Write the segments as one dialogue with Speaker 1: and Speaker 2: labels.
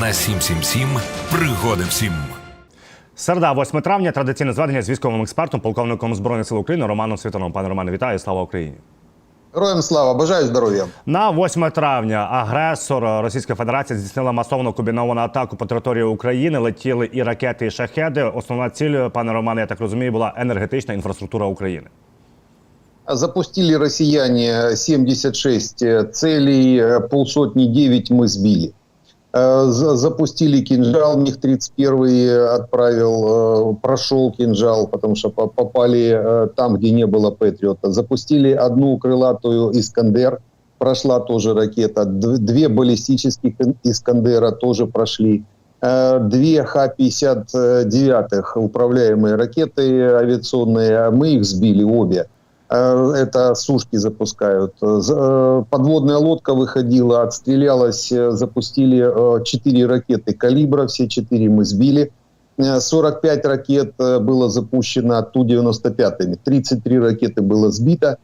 Speaker 1: на 777 пригоди всім.
Speaker 2: Середа, 8 травня, традиційне зведення з військовим експертом, полковником Збройних сил України Романом Світаном. Пане Романе, вітаю, слава Україні.
Speaker 3: Героям слава, бажаю здоров'я.
Speaker 2: На 8 травня агресор Російська Федерація здійснила масовну комбіновану атаку по території України. Летіли і ракети, і шахеди. Основна ціль, пане Романе, я так розумію, була енергетична інфраструктура України.
Speaker 3: Запустили россияне 76 целей, полсотни 9 мы сбили. Э, за- Запустили кинжал, МиГ-31 отправил, э, прошел кинжал, потому что по- попали э, там, где не было Патриота. Запустили одну крылатую «Искандер», прошла тоже ракета. Две баллистических «Искандера» тоже прошли. Две Х-59 управляемые ракеты авиационные, мы их сбили обе. Э, Это сушки запускают. Э, Подводная лодка выходила, отстрелялась, э, запустили э, четыре ракеты калибра, все четыре мы сбили. Э, 45 ракет было запущено Ту-95. 33 ракеты было сбито.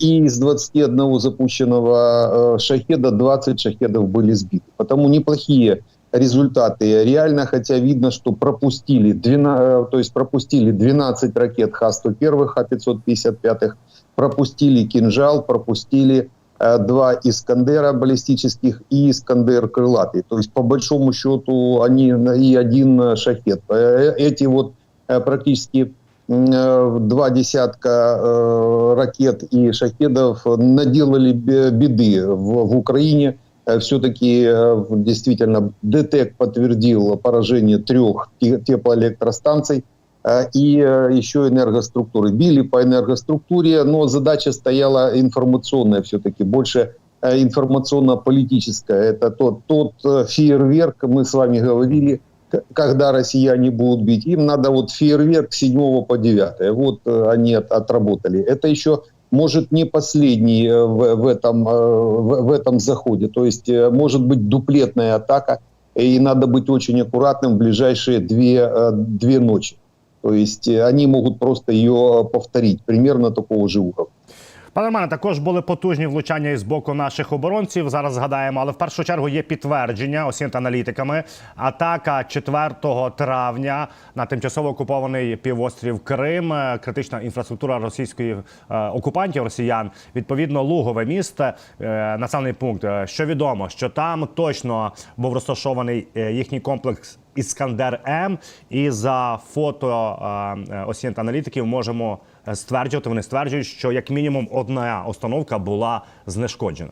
Speaker 3: И из 21 запущенного шахеда 20 шахедов были сбиты. Потому неплохие результаты. Реально, хотя видно, что пропустили, 12, э, то есть пропустили 12 ракет Х-101, Х-555, пропустили кинжал, пропустили э, два Искандера баллистических и Искандер крылатый. То есть, по большому счету, они и один э, шахет. Эти вот практически два десятка ракет и шахедов наделали бе- беды в, в Украине. Э, Все-таки э, действительно ДТЭК подтвердил поражение трех те- теплоэлектростанций э, и еще энергоструктуры. Били по энергоструктуре, но задача стояла информационная все-таки, больше информационно-политическая. Это тот, тот фейерверк, мы с вами говорили, когда россияне будут бить. Им надо вот фейерверк с 7 по 9. Вот они от- отработали. Это еще может не последний э, в, в, этом, э, в, в этом заходе. То есть э, может быть дуплетная атака, и надо быть очень аккуратным в ближайшие две, две ночи. То есть они могут просто ее повторить, примерно такого же уровня.
Speaker 2: Пане Романе, також були потужні влучання із боку наших оборонців. Зараз згадаємо, але в першу чергу є підтвердження осінт аналітиками. Атака 4 травня на тимчасово окупований півострів Крим, е, критична інфраструктура російської е, окупантів росіян. Відповідно, Лугове місто, е, населений пункт. Що відомо, що там точно був розташований їхній комплекс. Іскандер М, і за фото осінт аналітиків можемо стверджувати. Вони стверджують, що як мінімум одна установка була знешкоджена.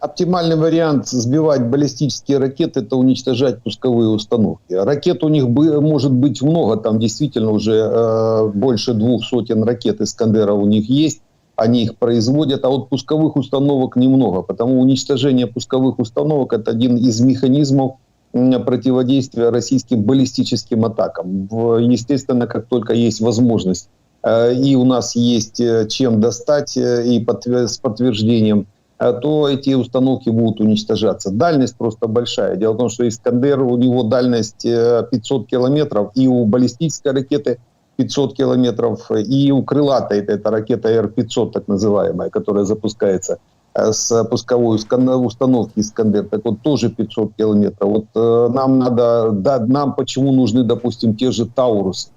Speaker 3: Оптимальный вариант сбивать баллистические ракеты – это уничтожать пусковые установки. Ракет у них бы- может быть много, там действительно уже э, больше двух сотен ракет «Искандеров» у них есть, они их производят, а вот пусковых установок немного, потому уничтожение пусковых установок – это один из механизмов м, противодействия российским баллистическим атакам. В- Естественно, как только есть возможность э, и у нас есть э, чем достать э, и с подтверждением, э, то эти установки будут уничтожаться. Дальность просто большая. Дело в том, что Искандер, у него дальность э, 500 километров, и у баллистической ракеты 500 километров, и у крылатой, это, ракета Р-500, так называемая, которая запускается э, с пусковой установки Искандер, так вот тоже 500 километров. Вот э, нам надо, да, нам почему нужны, допустим, те же Таурусы?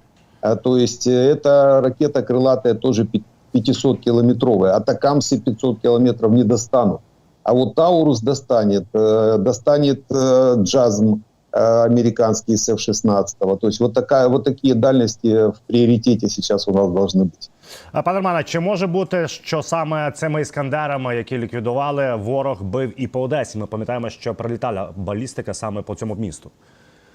Speaker 3: А, То есть э, эта ракета крылатая тоже пи- 500-километровая. Атакамсы 500 километров не достанут. А вот Таурус достанет, э, достанет э, Джазм э, американский с F-16. То есть вот, такая, вот такие дальности в приоритете сейчас у нас должны быть.
Speaker 2: А, Пане Романе, чи може бути, що саме цими іскандерами, які ліквідували, ворог бив і по Одесі? Ми пам'ятаємо, що прилітала балістика саме по цьому місту.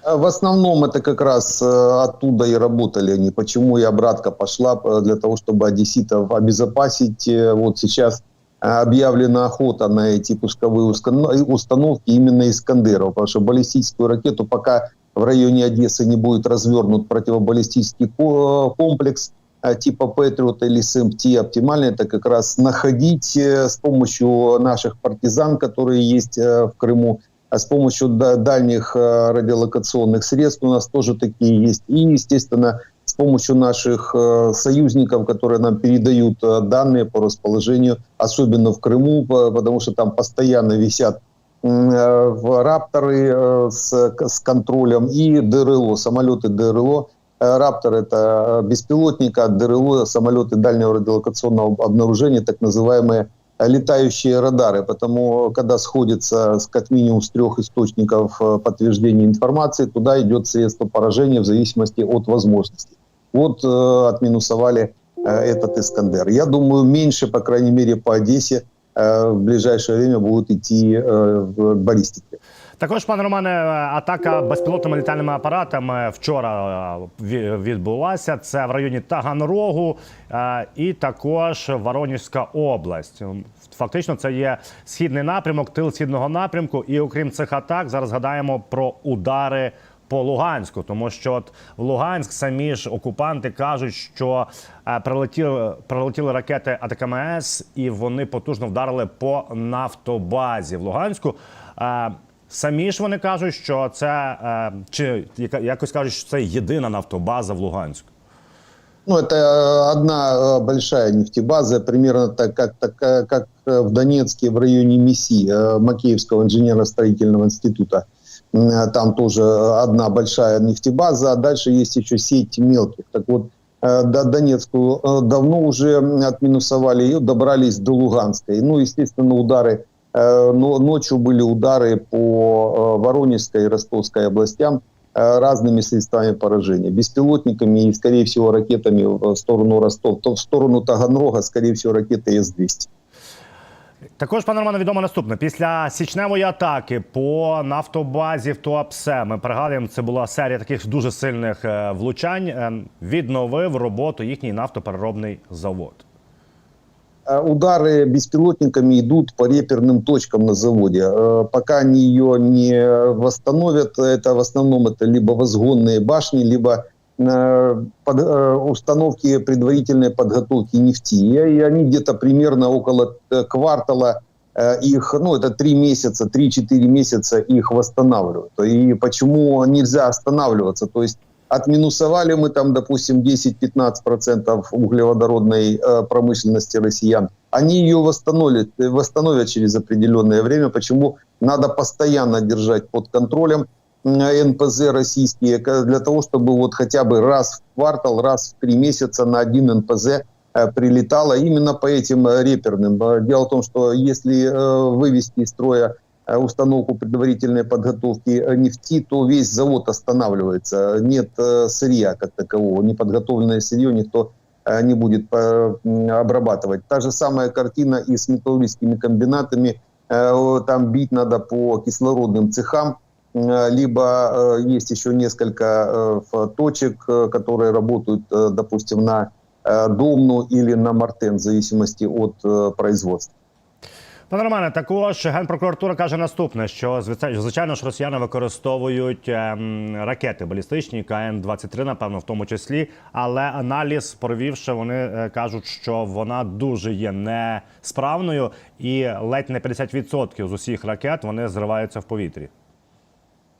Speaker 3: А В основном это как раз э, оттуда и работали они. Почему и обратка пошла э, для того, чтобы одесситов обезопасить. Э, Вот сейчас э, объявлена охота на эти пусковые установки именно Искандеров, потому что баллистическую ракету пока в районе Одессы не будет развернут противобаллистический ко- комплекс э, типа Патриот или СМТ, оптимально это как раз находить э, с помощью наших партизан, которые есть э, в Крыму, а с помощью да- дальних э, радиолокационных средств у нас тоже такие есть. И, естественно, с помощью наших э, союзников, которые нам передают э, данные по расположению, особенно в Крыму, по- потому что там постоянно висят в «Рапторы» с, с контролем и ДРЛО, самолеты ДРЛО. «Раптор» — это э, беспилотник, а ДРЛО — самолеты дальнего радиолокационного обнаружения, так называемые летающие радары. Потому, когда сходится с, как минимум с трех источников э, подтверждения информации, туда идет средство поражения в зависимости от возможностей. Вот э, отминусовали э, этот «Искандер». Я думаю, меньше, по крайней мере, по Одессе э, в ближайшее время будут идти э, в баллистике.
Speaker 2: Також, пане Романе, атака безпілотними літальними апаратами вчора е, відбулася. Це в районі Таганрогу е, і також Воронежська область. Фактично, це є східний напрямок, тил східного напрямку. І окрім цих атак, зараз згадаємо про удари по Луганську, тому що от в Луганськ самі ж окупанти кажуть, що е, прилетіли, прилетіли ракети АТКМС, і вони потужно вдарили по нафтобазі в Луганську. Е, Самі ж вони кажуть, що це е, чи яка- якось кажуть, що це єдина нафтобаза в Луганську.
Speaker 3: Ну, это э, одна э, большая нефтебаза, примерно так, как, так, э, как э, в Донецке в районе МИСИ, э, Макеевского инженерно-строительного института. М, э, Там тоже одна большая нефтебаза, а дальше есть еще сеть мелких. Так вот, э, до Донецкую э, давно уже м, отминусовали ее, добрались до Луганской. Ну, естественно, удары, э, но ночью были удары по э, Воронежской и Ростовской областям э, разными средствами поражения. Беспилотниками и, скорее всего, ракетами в сторону Ростов. То в сторону Таганрога, скорее всего, ракеты С-200.
Speaker 2: Також, пане Романе, відомо наступне. Після січневої атаки по нафтобазі в Туапсе, ми пригадуємо, це була серія таких дуже сильних е, влучань. е, Відновив роботу їхній нафтопереробний завод.
Speaker 3: Э, Удары беспилотниками идут по реперным точкам на заводе. Э, Пока они ее не восстановят, это в основном это либо возгонные башни, либо э, под- установки предварительной подготовки нефти. И они где-то примерно около квартала их, ну это три месяца, 3-4 месяца их восстанавливают. И почему нельзя останавливаться? То есть отминусовали мы там, допустим, 10-15% углеводородной э, промышленности россиян. Они ее восстановят, восстановят через определенное время. Почему надо постоянно держать под контролем НПЗ российские, для того, чтобы вот хотя бы раз в квартал, раз в три месяца на один НПЗ э, прилетало именно по этим э, реперным. Дело в том, что если вывести из строя установку предварительной подготовки э, нефти, то весь завод останавливается. Нет э, сырья как такового. Неподготовленное сырье никто э, не будет э, обрабатывать. Та же самая картина и с металлургическими комбинатами. Э, Там бить надо по кислородным цехам, Э, либо э, есть еще несколько э, точек, э, которые работают, э, допустим, на э, Домну или на Мартен, в зависимости от э, производства.
Speaker 2: Пане Романе, також генпрокуратура каже наступне: що звичай- звичайно ж росіяни використовують ем, ракети балістичні КН-23, напевно, в тому числі. Але аналіз провівши, вони е, кажуть, що вона дуже є несправною, і ледь не 50% з усіх ракет вони зриваються в повітрі.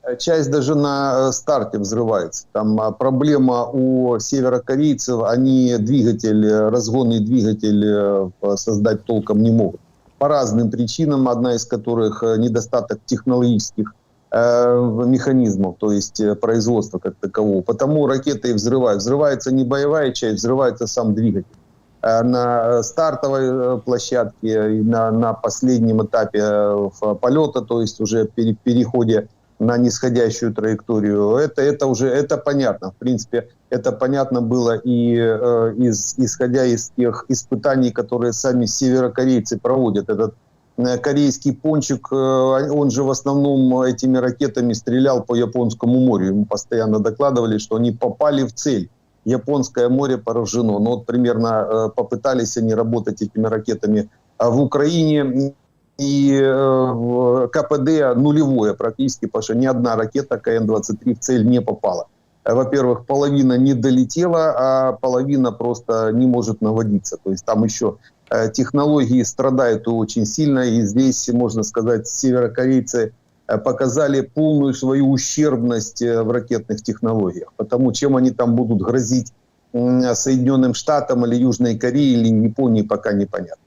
Speaker 3: Э, Часть даже на э, старте взрывается. Там а, проблема у северокорейцев, они двигатель, э, разгонный двигатель э, в- создать толком не могут. По разным причинам, одна из которых э, недостаток технологических э, механизмов, то есть э, производства как такового. Потому ракеты и взрывают. Взрывается не боевая часть, взрывается сам двигатель. На стартовой площадке на, на последнем этапе полета, то есть уже пере- переходе на нисходящую траекторию. Это, это уже это понятно. В принципе, это понятно было и э, из, исходя из тех испытаний, которые сами северокорейцы проводят. Этот э, корейский пончик, э, он же в основном этими ракетами стрелял по Японскому морю. Ему постоянно докладывали, что они попали в цель. Японское море поражено. Но вот примерно э, попытались они работать этими ракетами а в Украине и э, КПД нулевое практически, потому что ни одна ракета КН-23 в цель не попала. Э, Во-первых, половина не долетела, а половина просто не может наводиться. То есть там еще э, технологии страдают очень сильно, и здесь, можно сказать, северокорейцы э, показали полную свою ущербность э, в ракетных технологиях. Потому чем они там будут грозить Соединенным Штатам или Южной Корее или Японии, пока непонятно.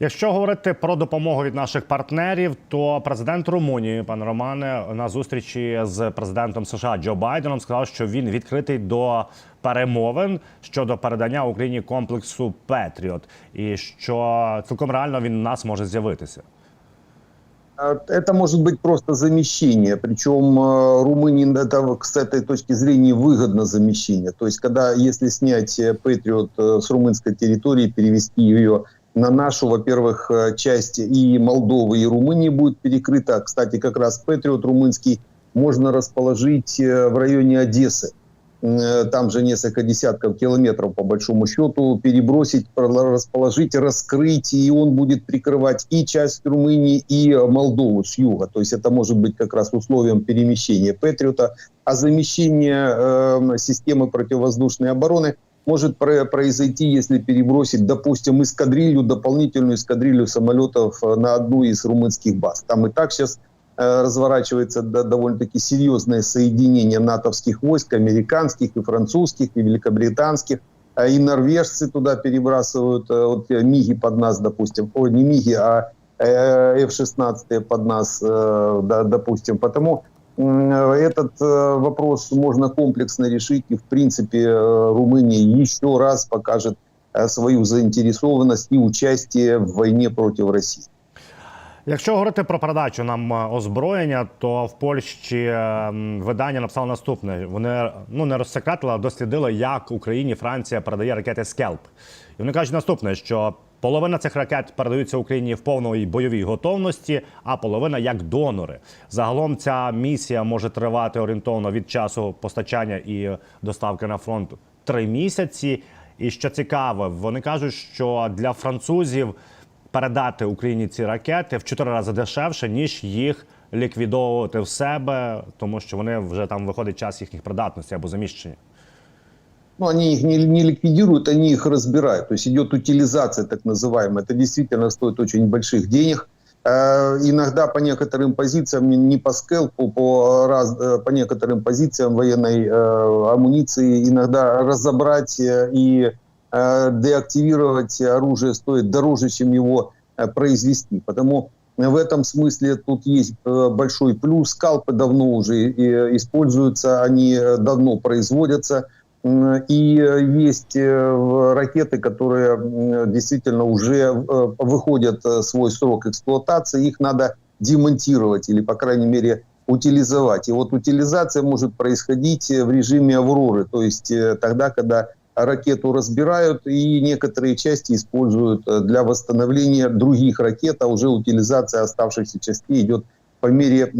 Speaker 2: Якщо говорити про допомогу від наших партнерів, то президент Румунії, пан Романе, на зустрічі з президентом США Джо Байденом сказав, що він відкритий до перемовин щодо передання Україні комплексу Петріот, і що цілком реально він у нас може з'явитися.
Speaker 3: А, Это может быть просто замещение, причем э, Румынии это с этой точки зрения выгодно замещение. То есть, когда если снять э, Патриот э, с румынской территории, перевести ее на нашу, во-первых, э, часть и Молдовы, и Румынии будет перекрыта. Кстати, как раз Патриот румынский можно расположить э, в районе Одессы. Э, Там же несколько десятков километров, по большому счету, перебросить, расположить, раскрыть, и он будет прикрывать и часть Румынии, и Молдову с юга. То есть это может быть как раз условием перемещения Патриота. А замещение э, системы противовоздушной обороны может про- произойти, если перебросить, допустим, эскадрилью, дополнительную эскадрилью самолетов э, на одну из румынских баз. Там и так сейчас э, разворачивается до- довольно-таки серьезное соединение натовских войск, американских и французских, и великобританских. А И норвежцы туда перебрасывают э, вот Миги под нас, допустим. О, не Миги, а э, F-16 под нас, допустим. Потому этот э, вопрос можно комплексно решить. И, в принципе, э, Румыния еще раз покажет э, свою заинтересованность и участие в войне против России.
Speaker 2: Якщо говорити про передачу нам е, озброєння, то в Польщі е, м, видання написало наступне: вони ну не розсекретили, а дослідили, як Україні Франція передає ракети Скелп. І вони кажуть наступне, що половина цих ракет передаються Україні в повної бойовій готовності, а половина як донори. Загалом ця місія може тривати орієнтовно від часу постачання і доставки на фронт три місяці. І що цікаво, вони кажуть, що для французів передати Україні ці ракети в чотири рази дешевше, ніж їх ліквідовувати в себе, тому що вони вже там виходить час їхніх придатності або заміщення.
Speaker 3: Ну, они их не, не ликвидируют, они их разбирают. То есть идет утилизация так называемая. Это действительно стоит очень больших денег. Э, иногда по некоторым позициям, не- по скелпу, по, раз, э, по некоторым позициям военной э, амуниции, иногда разобрать э, и э, деактивировать оружие стоит дороже, чем его э, произвести. Потому в этом смысле тут есть большой плюс. Скалпы давно уже используются, они давно производятся. И э, есть э, ракеты, которые действительно уже э, выходят свой срок эксплуатации, их надо демонтировать или, по крайней мере, утилизовать. И вот утилизация может происходить в режиме «Авроры», то есть тогда, когда ракету разбирают и некоторые части используют для восстановления других ракет, а уже утилизация оставшихся частей идет по мере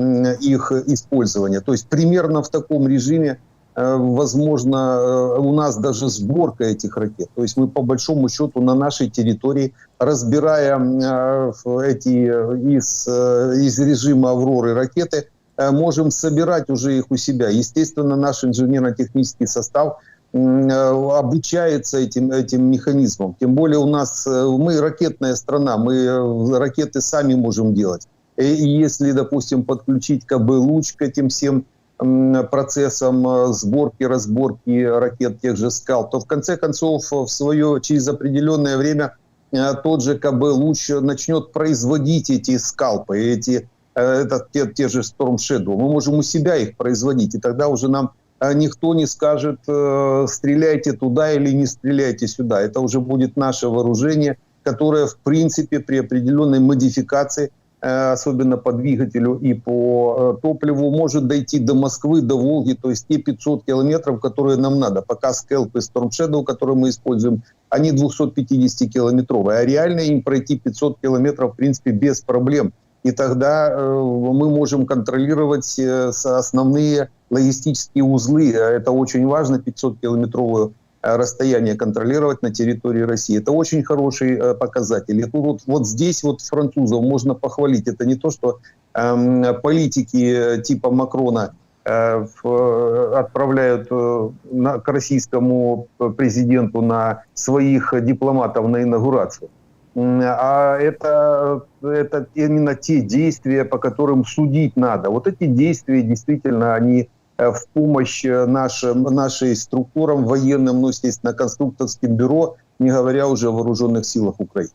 Speaker 3: их использования. То есть примерно в таком режиме возможно, э, у нас даже сборка этих ракет. То есть мы по большому счету на нашей территории, разбирая э, эти э, из, э, из режима «Авроры» ракеты, э, можем собирать уже их у себя. Естественно, наш инженерно-технический состав э, обучается этим, этим механизмам. Тем более у нас, э, мы ракетная страна, мы э, ракеты сами можем делать. И если, допустим, подключить КБ-луч к этим всем м, процессам э, сборки, разборки ракет тех же «Скал», то в конце концов э, в свое, через определенное время э, тот же КБ-луч начнет производить эти скалпы, эти, э, это те, те же Storm Shadow. Мы можем у себя их производить, и тогда уже нам никто не скажет, стреляйте туда или не стреляйте сюда. Это уже будет наше вооружение, которое, в принципе, при определенной модификации особенно по двигателю и по э, топливу, может дойти до Москвы, до Волги, то есть те 500 километров, которые нам надо. Пока Скелп и Storm Shadow, которые мы используем, они 250-километровые, а реально им пройти 500 километров, в принципе, без проблем. И тогда э, мы можем контролировать э, основные логистические узлы. А Это очень важно, 500-километровую э, расстояние контролировать на территории России. Это очень хороший э, показатель. И вот, вот здесь вот французов можно похвалить. Это не то, что эм, политики э, типа Макрона э, в- э, отправляют э, на, к российскому президенту на своих дипломатов на инаугурацию. А это, это именно те действия, по которым судить надо. Вот эти действия действительно, они в помощь э, нашим, нашей структурам военным, ну, естественно, конструкторским бюро, не говоря уже о вооруженных силах Украины.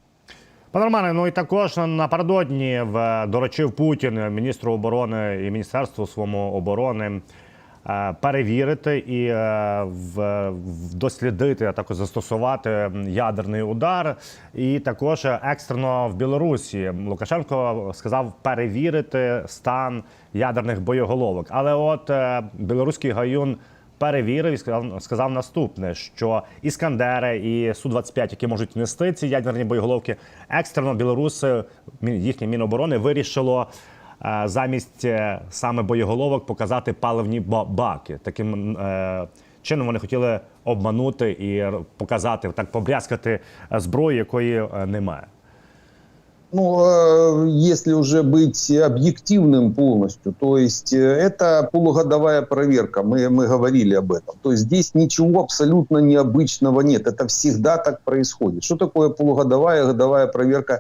Speaker 2: Пане Романе, ну і також напередодні в доручив Путін міністру оборони і міністерству своєму оборони е, перевірити і е, дослідити, а також застосувати ядерний удар. І також екстрено в Білорусі Лукашенко сказав перевірити стан ядерних боєголовок. Але от е, білоруський гаюн перевірив і сказав, сказав наступне: що іскандери і су 25 які можуть нести ці ядерні боєголовки, екстрено білоруси, їхнє міноборони вирішило. е, Замість е, саме боєголовок показати паливні ба- баки. Таким е, чином вони хотіли обманути і р- показати, так побрязкати е, зброю, якої е, немає.
Speaker 3: Ну, э, если уже быть объективным полностью, то есть э, это полугодовая проверка, мы, мы говорили об этом. То есть здесь ничего абсолютно необычного нет, это всегда так происходит. Что такое полугодовая, годовая проверка э,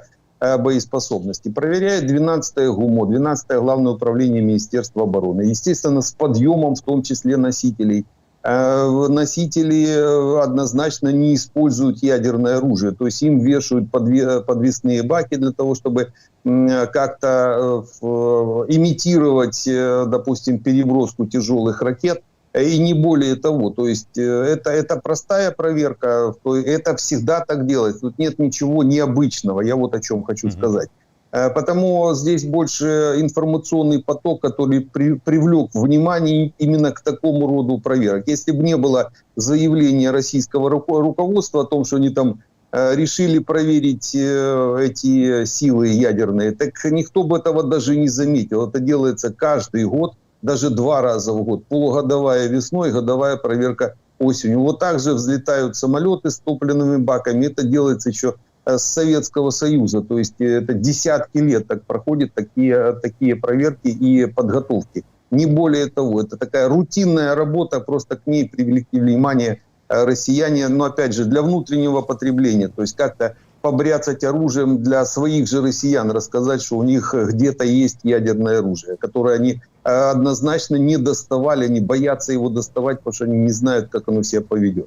Speaker 3: боеспособности? Проверяет 12 ГУМО, 12 Главное управление Министерства обороны. Естественно, с подъемом в том числе носителей Э, носители э, однозначно не используют ядерное оружие. То есть им вешают подве- подвесные баки для того, чтобы как-то э, имитировать, э, допустим, переброску тяжелых ракет. И не более того. То есть э, это, это простая проверка. то Это всегда так делается. Тут нет ничего необычного. Я вот о чем хочу
Speaker 2: Мгм.
Speaker 3: сказать. Э, Потому здесь больше информационный поток, который при- привлек внимание именно к такому роду проверок. Если бы не было заявления российского руко- руководства о том, что они там э, решили проверить эти силы ядерные, так никто бы этого даже не заметил. Это делается каждый год, даже два раза в год. Полугодовая весной, годовая проверка осенью. Вот так же взлетают самолеты с топливными баками. Это делается еще э, с Советского Союза. То есть э, это десятки лет так проходят такие, такие проверки и подготовки. Не более того, это такая рутинная работа, просто к ней привлекли внимание э, россияне, но опять же для внутреннего потребления, то есть как-то побряцать оружием для своих же россиян, рассказать, что у них э, где-то есть ядерное оружие, которое они э, однозначно не доставали, они боятся его доставать, потому что они не знают, как оно себя поведет.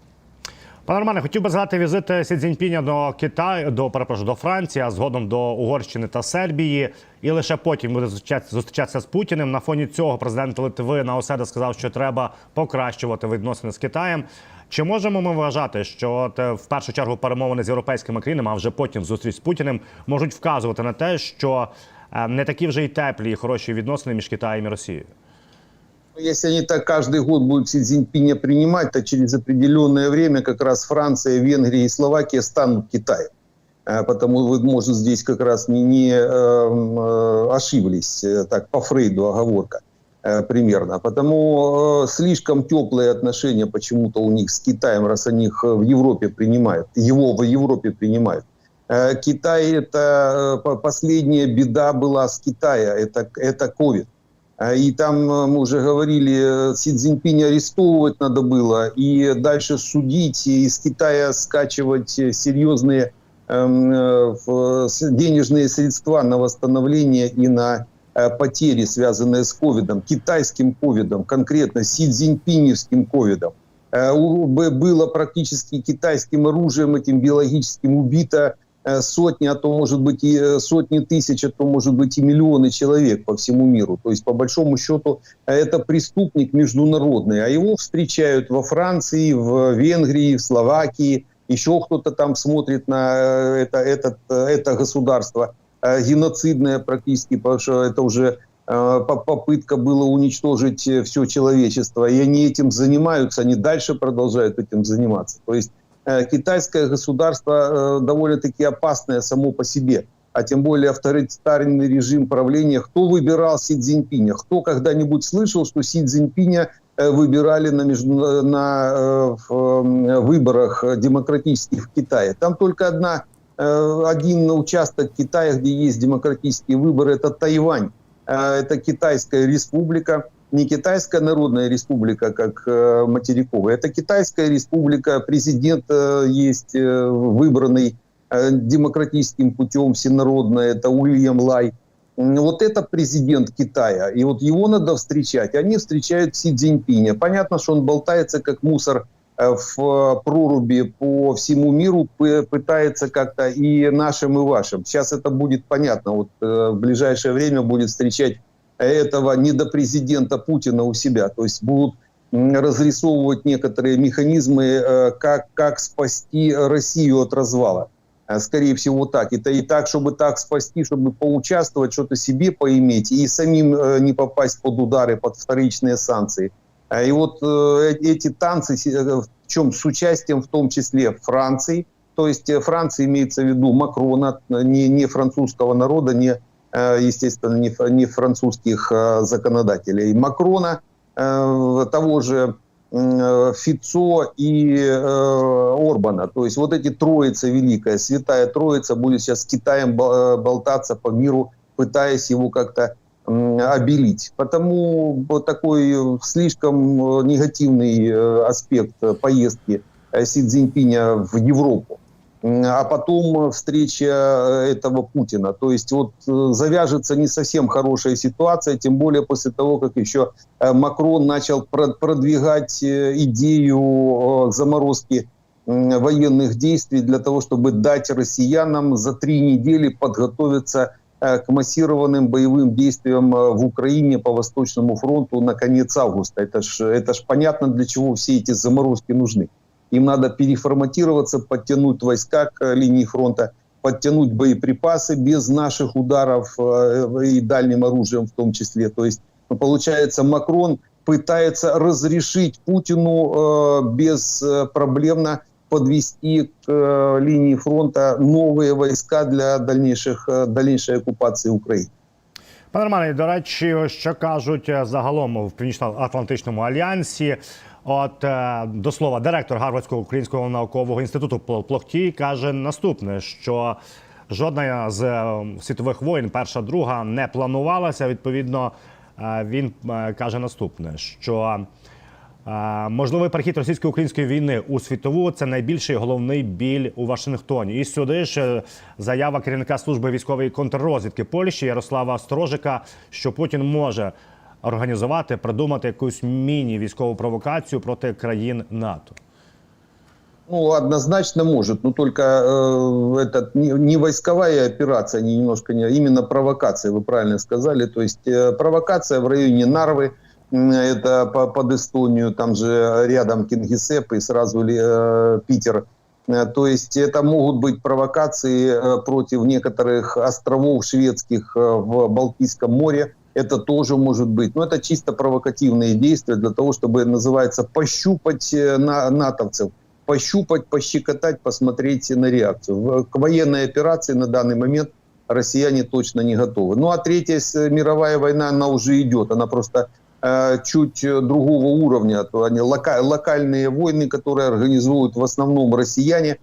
Speaker 2: Пане Романе, хотів би згадати візит Сі Цзіньпіня до Китаю, до перепрошую, до Франції, а згодом до Угорщини та Сербії. І лише потім буде зустрічатися, зустрічатися з Путіним. На фоні цього президент Литви Наоседа сказав, що треба покращувати відносини з Китаєм. Чи можемо ми вважати, що от, е, в першу чергу перемовини з європейськими країнами, а вже потім зустріч з Путіним, можуть вказувати на те, що е, не такі вже й теплі і хороші відносини між Китаєм і Росією?
Speaker 3: Если они так каждый год будут Си Цзиньпиня принимать, то через определенное время как раз Франция, Венгрия и Словакия станут Китаем. Э, Потому вы, может, здесь как раз не, не э, э, ошиблись, э, так по Фрейду оговорка э, примерно. Потому э, слишком теплые отношения почему-то у них с Китаем, раз они их э, в Европе принимают, его в Европе принимают. Э, Китай это э, по- последняя беда была с Китая, это, это COVID. А, И там, э, мы уже говорили, э, Си Цзиньпиня арестовывать надо было, и дальше судить, и из Китая скачивать э, серьезные эм, э, денежные средства на восстановление и на э, потери, связанные с ковидом, китайским ковидом, конкретно Си Цзиньпиневским ковидом. Э, Было практически китайским оружием, этим биологическим убито э, сотни, а то может быть и э, сотни тысяч, а то может быть и миллионы человек по всему миру. То есть по большому счету э, это преступник международный, а его встречают во Франции, в Венгрии, в Словакии, еще кто-то там смотрит на э, это, этот, э, это государство э, геноцидное практически, потому что это уже э, по- попытка была уничтожить все человечество, и они этим занимаются, они дальше продолжают этим заниматься. То есть э, китайское государство э, довольно-таки опасное само по себе, а тем более авторитарный режим правления. Кто выбирал Си Цзиньпиня? Кто когда-нибудь слышал, что Си Цзиньпиня э, выбирали на, между- на э, э, выборах э, демократических в Китае? Там только одна, э, один участок Китая, где есть демократические выборы, это Тайвань. Э, Это Китайская республика, не Китайская народная республика, как э, материковая, это Китайская республика, президент э, есть э, выбранный демократическим путем всенародно, это Уильям Лай. Вот это президент Китая, и вот его надо встречать. Они встречают Си Цзиньпиня. Понятно, что он болтается как мусор в проруби по всему миру пы- пытается как-то и нашим, и вашим. Сейчас это будет понятно. Вот в ближайшее время будет встречать этого недопрезидента Путина у себя. То есть будут разрисовывать некоторые механизмы, э, как, как спасти Россию от развала. Э, Скорее всего так. Это и так, чтобы так спасти, чтобы поучаствовать, что-то себе поиметь и самим э, не попасть под удары, под вторичные санкции. А И вот эти танцы, в чем с участием в том числе Франции, то есть Франция имеется в виду Макрона, не, не французского народа, не, естественно, не, не французских э, законодателей. Макрона, э, того же э, Фицо и э, Орбана. То есть вот эти троица великая, святая троица будет сейчас с Китаем бол- э, болтаться по миру, пытаясь его как-то обелить. Потому такой э, слишком э, негативный э, аспект э, поездки э, Си Цзиньпиня в Европу. А потом встреча э, этого Путина. То есть вот э, завяжется не совсем хорошая ситуация, тем более после того, как еще э, Макрон начал про- продвигать идею заморозки военных действий для того, чтобы дать россиянам за три недели подготовиться к массированным боевым действиям в Украине по Восточному фронту на конец августа. Это ж, это ж понятно, для чего все эти заморозки нужны. Им надо переформатироваться, подтянуть войска к э, линии фронта, подтянуть боеприпасы без наших ударов э, и дальним оружием в том числе. То есть, ну, получается, Макрон пытается разрешить Путину э, беспроблемно подвести к э, линии фронта новые войска для дальнейших, э, дальнейшей оккупации Украины.
Speaker 2: Пане Романе, до речі, що кажуть е, загалом в Північно-Атлантичному альянсі. От е, до слова, директор Гарвардського українського наукового інституту Пл- Плохтій каже наступне: що жодна з е, світових воєн, перша, друга, не планувалася. Відповідно, е, він каже наступне: що Можливий перехід російсько-української війни у світову це найбільший головний біль у Вашингтоні. І сюди ж заява керівника служби військової контррозвідки Польщі Ярослава Строжика, що Путін може організувати, придумати якусь міні-військову провокацію проти країн НАТО.
Speaker 3: Ну, однозначно может, но только э, это не, не войсковая операция, не немножко не, именно провокация, вы правильно сказали. То есть э, провокация в районе Нарвы, м, это по- под Эстонию, там же рядом Кингисепп и сразу ли, э, Питер. Э, То есть это могут быть провокации э, против некоторых островов шведских э, в Балтийском море. Это тоже может быть. Но это чисто провокативные действия для того, чтобы, называется, пощупать э, на, натовцев пощупать, пощекотать, посмотреть на реакцию. К военной операции на данный момент россияне точно не готовы. Ну а третья мировая война, она уже идет. Она просто э, чуть э, другого уровня. Они лока- локальные войны, которые организуют в основном россияне,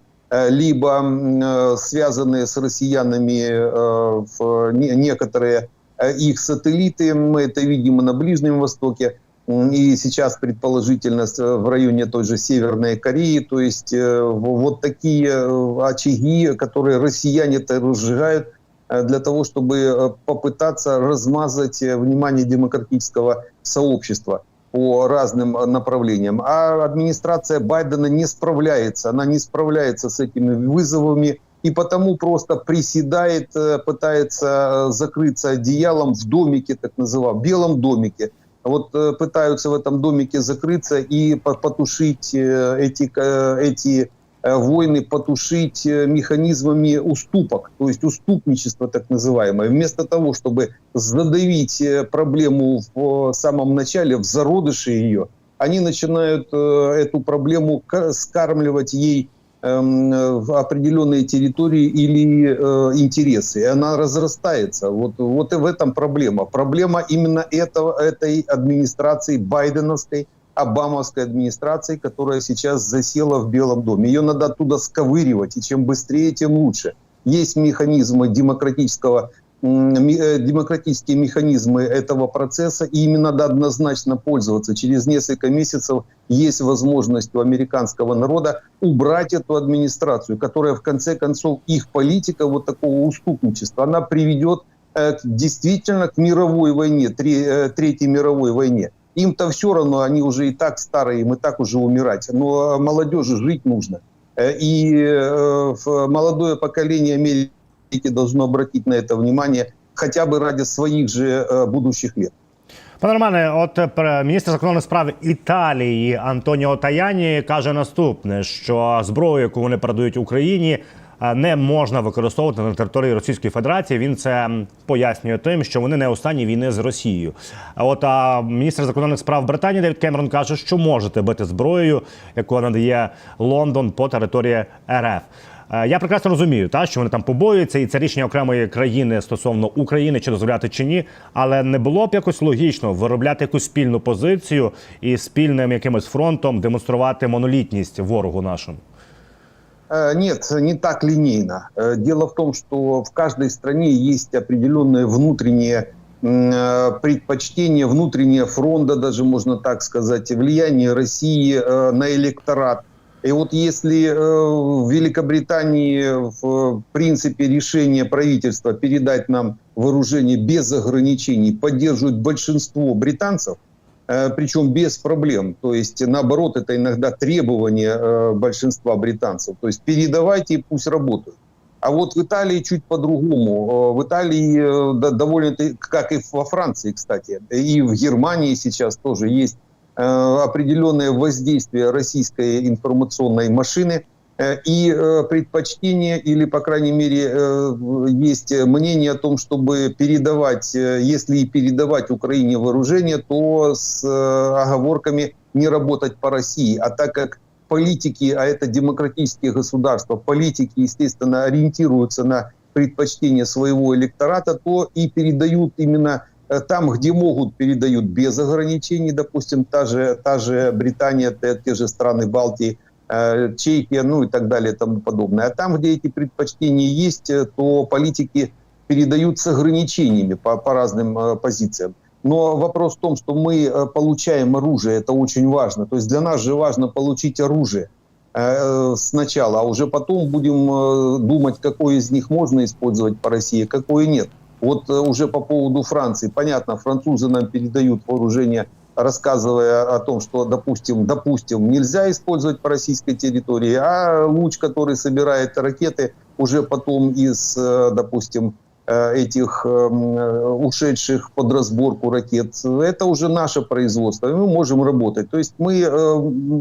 Speaker 3: либо связанные с россиянами в не- некоторые их сателлиты. Мы это видим и на Ближнем Востоке. И сейчас предположительно с- в районе той же Северной Кореи. То есть э, вот такие э, очаги, которые россияне-то разжигают э, для того, чтобы э, попытаться размазать э, внимание демократического сообщества по разным э, направлениям. А администрация Байдена не справляется. Она не справляется с этими вызовами и потому просто приседает, э, пытается э, закрыться одеялом в домике, так называемом, белом домике. Вот э, пытаются в этом домике закрыться и по- потушить эти, эти войны, потушить механизмами уступок, то есть уступничество так называемое. Вместо того, чтобы задавить проблему в самом начале, в зародыше ее, они начинают эту проблему ка- скармливать ей в определенные территории или э, интересы. И она разрастается. Вот, вот и в этом проблема. Проблема именно этого, этой администрации байденовской, обамовской администрации, которая сейчас засела в Белом доме. Ее надо оттуда сковыривать, и чем быстрее, тем лучше. Есть механизмы демократического демократические механизмы этого процесса, и ими надо однозначно пользоваться. Через несколько месяцев есть возможность у американского народа убрать эту администрацию, которая в конце концов их политика вот такого уступничества, она приведет э, действительно к мировой войне, э, Третьей мировой войне. Им-то все равно, они уже и так старые, им и так уже умирать. Но молодежи жить нужно. Э, И э, молодое поколение Америки должно обратить на это внимание хотя бы ради своих же э, будущих лет.
Speaker 2: Пане Романе, от е, пр- міністр закордонних справ Італії Антоніо Таяні каже наступне: що зброю, яку вони передають Україні, е, не можна використовувати на території Російської Федерації. Він це м, пояснює тим, що вони не останні війни з Росією. А от а міністр закордонних справ Британії Девід Кемерон каже, що можете бити зброєю, яку надає Лондон по території РФ. Е, Я прекрасно розумію, та що вони там побоюються, і це рішення окремої країни стосовно України, чи дозволяти чи ні. Але не було б якось логічно виробляти якусь спільну позицію і спільним якимось фронтом демонструвати монолітність ворогу нашому.
Speaker 3: Э, Нет, не так линейно. Э, Дело в том, что в каждой стране есть определенное внутреннее м, э, предпочтение, внутреннее фронта, даже можно так сказать, влияние России э, на электорат. И вот если э, в Великобритании в принципе решение правительства передать нам вооружение без ограничений поддерживает большинство британцев, Э, причем без проблем. То есть, наоборот, это иногда требование э, большинства британцев. То есть, передавайте пусть работают. А вот в Италии чуть по-другому. В Италии э, да, довольно, как и во Франции, кстати, и в Германии сейчас тоже есть определенное воздействие российской информационной машины э, и э, предпочтение или, по крайней мере, э, есть мнение о том, чтобы передавать, э, если и передавать Украине вооружение, то с э, оговорками не работать по России. А так как политики, а это демократические государства, политики, естественно, ориентируются на предпочтение своего электората, то и передают именно э, там, где могут, передают без ограничений, допустим, та же, та же Британия, те, же страны Балтии, э, Чехия, ну и так далее и тому подобное. А там, где эти предпочтения есть, э, то политики передают с ограничениями по, по разным э, позициям. Но вопрос в том, что мы э, получаем оружие, это очень важно. То есть для нас же важно получить оружие э, сначала, а уже потом будем э, думать, какое из них можно использовать по России, какое нет. Вот э, уже по поводу Франции. Понятно, французы нам передают вооружение, рассказывая о том, что, допустим, допустим, нельзя использовать по российской территории, а луч, который собирает ракеты, уже потом из, э, допустим, э, этих ушедших под разборку ракет, это уже наше производство, и мы можем работать. То есть мы,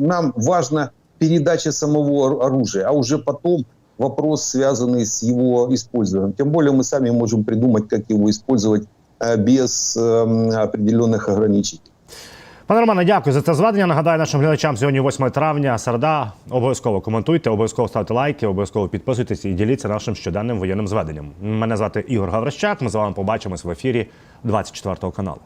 Speaker 3: нам важно передача самого ор- оружия, а уже потом вопрос, связанный с его использованием. Тем более мы сами можем придумать, как его использовать э, без эм, определенных ограничений.
Speaker 2: Пане Романе, дякую за це зведення. Нагадаю нашим глядачам сьогодні 8 травня, середа. Обов'язково коментуйте, обов'язково ставте лайки, обов'язково підписуйтесь і діліться нашим щоденним воєнним зведенням. Мене звати Ігор Гаврищак. Ми з вами побачимось в ефірі 24 каналу.